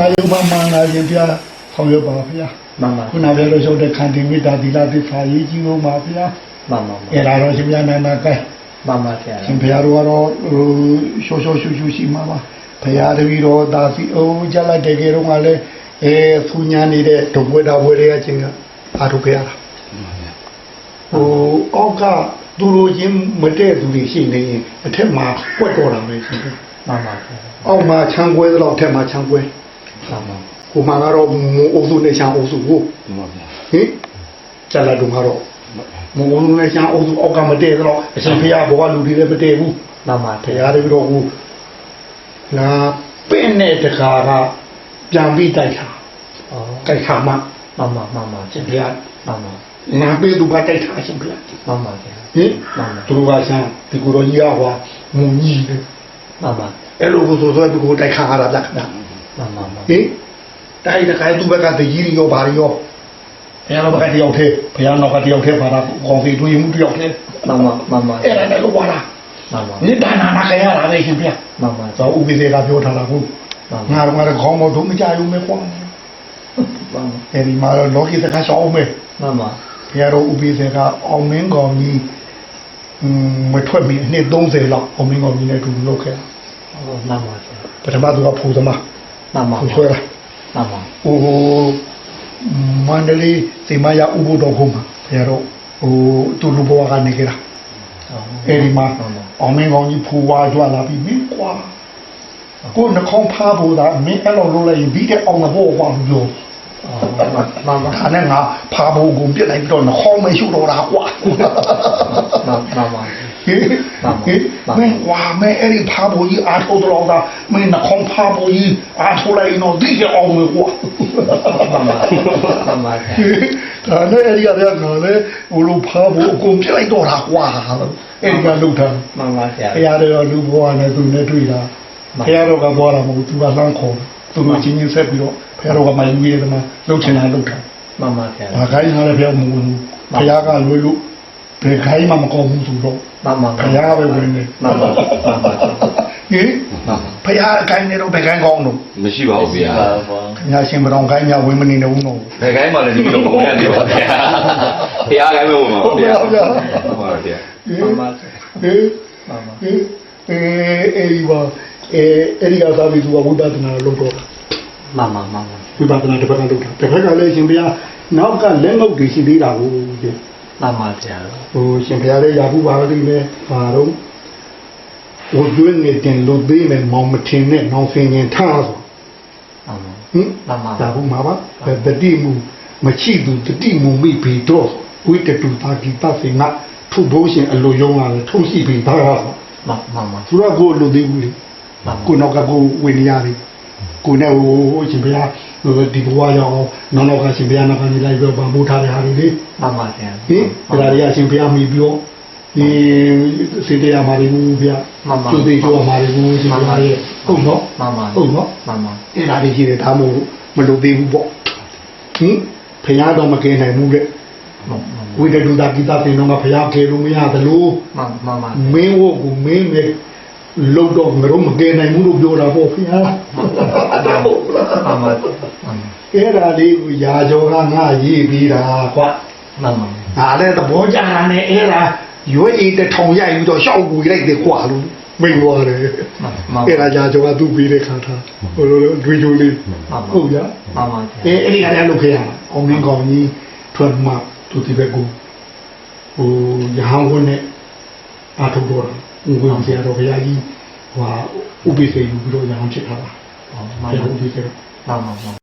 ရာယုံမမှန်လာခြင်းပြဆောင်ရွက်ပါဗျာမှန်ပါခုနပြောလို့ဆိုတဲ့ခန္တီမေတ္တာသီလသစ္စာရေးကြည့်လို့ပါဗျာမှန်ပါအဲ့ဒါတော့ရှင်ပြနန္ဒကဲမှန်ပါဆရာရှင်ဘုရားတို့ကတော့ဟိုရှောရှောရှူရှူရှိမှာပါဘုရားတပည့်တော်ဒါစီအိုးကြလိုက်တဲ့ကေတော့ကလည်းအဲသူညာနေတဲ့ဒုပွဲတော်ပွဲတွေကချင်းကအားထုတ်ခဲ့ရတာဟိုအောက်ကသူလိုချင်းမတည့်သူတွေရှိနေရင်အထက်မှာပွက်တော်တာပဲရှင်ဗျာမှန်ပါဆရာအောက်မှာချမ်းကွဲသလောက်အထက်မှာချမ်းကွဲ မှန်ပါကိုမှကတော့မုံအုပ်စုနဲ့ချမ်းအုပ်စုကိုမှန်ပါဗျာဟင်ကြက်လက်တုံကတော့မုံအုပ်စုနဲ့ချမ်းအုပ်စုအောက်ကမတည့်သလောက်အရှင်ဘုရားဘောကလူတွေလည်းမတည့်ဘူးမှန်ပါဘုရားတပည့်တော်ကိုလာပင့်တဲ့တခါကပြန်ပြီးတိုက်တာอ๋อတိုက်တာမှမှန်ပါမှန်ပါရှင်ဘုရားမှန်ပါနာပေးသူကတိုက်တာရှင်ဘုရားမှန်ပါဆရာဟင်သူတို့ကဆန်းဒီကိုယ်တော်ကြီးကဟောမုံကြီးတယ်မှန်ပါအဲ့လိုကိုဆိုဆိုဒီကိုတိုက်ခါရတာလက်ခဏ မှန်ပါမှန်ဟင်တိုက်တဲ့ခါသူဘက်ကတကြီးရောဘာရောဘုရားတော်ဘက်ကတယောက်သေးဘုရားတော်ကတယောက်သေးပါတာကောင်းစီတွေးမှုတယောက်သေးမှန်ပါမှန်ပါအဲ့ဒါလည်းလို့ပါလားမှန်ပါနိဒ္ဒနာနာခရတာလေရှင်ဘုရားမှန်ပါဇောဥပိ္ပေကပြောထားတာကိုမှန်ငါပါတို့ကတော့ခေါင်းမတို့မကြရုံပဲကွာမှန်ပါအဲဒီမှာတော့လောကီစကားရှောင်းမယ်မှန်ပါဘုရားတော်ဥပိ္ပေကအောင်မင်းကောင်ကြီးอืมမထွက်မီအနှစ်30လောက်အောင်မင်းကောင်ကြီးနဲ့အတူတူလုပ်ခဲ့တာမှန်ပါဆရာပထမသူကဖူသမား မှန်ပါဖူဆွဲတာမှန်ပါဟိုမန္တလေးစေမရဥပုဒ်တော်ခုမှာဘုရားတော်ဟိုသူလူဘဝကနေကြတာအဲဒီမှာမှန်ပါအောင်မင်းကောင်ကြီးဖူဝါကြွလာပြီးမင်းကွာကိုယ်နှခေါင်းဖားဖို့သာမင်းအဲ့လိုလုပ်လိုက်ရင်ပြီးတဲ့အောင်တဲ့ဘောကွာလို့ပြောမှန်ပါမှန်ပါဒါနဲ့ငါဖားဖို့ကိုပြစ်လိုက်ပြီးတော့နှခေါင်းမရှိတော့တာကွာမှန်မှန်ပါဟေးဟေး မင်းကွာမင်းအဲ့ဒီဖားဖို့ကြီးအားထုတ်တော့တာမင်းနှခေါင်းဖားဖို့ကြီးအားထုတ်လိုက်ရင်တော့ဒီတဲ့အောင်မယ်ကွာမှန်ပါမှန်ပါဆရာဒါနဲ့အဲ့ဒီကလည်းနော်လေဘလိုဖားဖို့အကုန်ပြစ်လိုက်တော့တာကွာအဲ့ဒီကလုထားမှန်ပါဆရာဘုရားတော်လူဘဝနဲ့သူနဲ့တွေ့တာဘုရားတော်ကသွားတာမဟုတ်သူကလမ်းခေါ်သူတို့ချင်းချင်းဆက်ပြီးတော့ဘုရားတော်ကမှယူရတဲ့မှာလှုပ်ချင်တာလှုပ်တာမှန်ပါဆရာဘာခိုင်းထားလဲဘုရားမဝင်ဘူးဘုရားကလွယ်လို့ ဘယ်ခိုင်းမှမကောင်းဘူးဆိုတော့မှန်ပါဘုရားပဲဝင်နေမှန်ပါမှန်ပါဟင်ဘုရားအကိုင်းနေတော့ဘယ်ခိုင်းကောင်းတော့မရှိပါဘူးဗျာခင်ဗျာရှင်ဘတော်ခိုင်းများဝင်မနေဘူးတော့ဘယ်ကိုင်းမှလည်းဒီလိုပုံရတယ်ပါဗျာဘုရားကိုင်းမဝင်ပါဘူးဗျာဟုတ်ပါဗျာမှန်ပါဆရာဟင်မှန်ပါဟင်အဲအဲဒီပါအဲအဲဒီကသာပြီးသူကဝိပဿနာလုပ်တော့မှန်ပါမှန်ပါဝိပဿနာတစ်ဖက်ကလုပ်တာတစ်ဖက်ကလည်းရှင်ဘုရားနောက်ကလက်ငုပ်တွေရှိသေးတာကိုတဲ့ မှန်ပါဆရာဟိုရှင်ဘုရားလည်းရာဘူးပါလိမ့်မယ်ဘာတော့ဝတ်တွင်းနေတင်လို့သေးမယ်မောင်မထင်နဲ့နောင်ဖင်ရင်ထားဆိုမှန်ပါဟင်မှန်ပါဒါဘူးမှာပါတတိမူမချိသူတတိမူမိဘီတော့ဝိတတူတာဂီတစေနထုဘိုးရှင်အလိုယုံလာတယ်ထုရှိပြီသားရဆိုမှန်မှန်ပါသူကကိုလိုသေးဘူးလေမှန်ကိုနောက်ကကိုဝင်ရရတယ်ကိုနဲ့ဟိုရှင်ဘုရားဟို ဒီဘဝရောက်အောင်နောင်နောက်ကရှင်ဘုရားနောက်ကနေလိုက်ပြီးတော့ဗမိုးထားတဲ့ဟာတွေလေမှန်ပါဆရာဟင်ဒါတွေကရှင်ဘုရားမိပြောဒီစေတရားမာရီဘူးဗျာသူသိကျော်မာရီဘူးရှင်ဘုရားရဲ့ဟုတ်နော်မှန်ပါဟုတ်နော်မှန်ပါအဲ့ဒါတွေရှိတယ်ဒါမို့မလုပ်သေးဘူးပေါ့ဟင်ဘုရားတော့မကယ်နိုင်ဘူးတဲ့မှန်ဝိတတုတာကိတာသိတော့ကဘုရားကယ်လို့မရသလိုမှန်မှန်ပါမင်းဝကိုမင်းနဲ့ လုံတော့ငါတို့မကယ်နိုင်ဘူးလို့ပြောတာပေါ့ခင်ဗျာဒါဟုတ်လားမှန်ပါမှန်အဲ့ဒါလေးကိုရာကျော်ကငါရေးပြီးတာကွာမှန်ပါငါလည်းသဘောကျတာနဲ့အဲ့ဒါရွေးအိတ်တစ်ထောင်ရိုက်ပြီးတော့ရှောက်ကူလိုက်တယ်ကွာလို့မိန်သွားတယ်မှန်မှန်အဲ့ဒါရာကျော်ကသူ့ပြီးတဲ့ခါထားဟိုလိုတွေးကြိုးလေးဟုတ်ဗျာမှန်ပါအဲအဲ့ဒီကလည်းလုပ်ခဲ့ရတာအောင်မင်းကောင်ကြီးထွက်မှသူဒီဘက်ကိုဟိုရဟန်းဝန်းနဲ့အာထုတ်တော့တာ ဦးကောင်ဆရာတော်ဘုရားကြီးဟိုဥပိ္ပေယူပြီးတော့ရဟန်းဖြစ်ထားတာမှဘုန်ရားဥပိ္ပေမှန်မှန်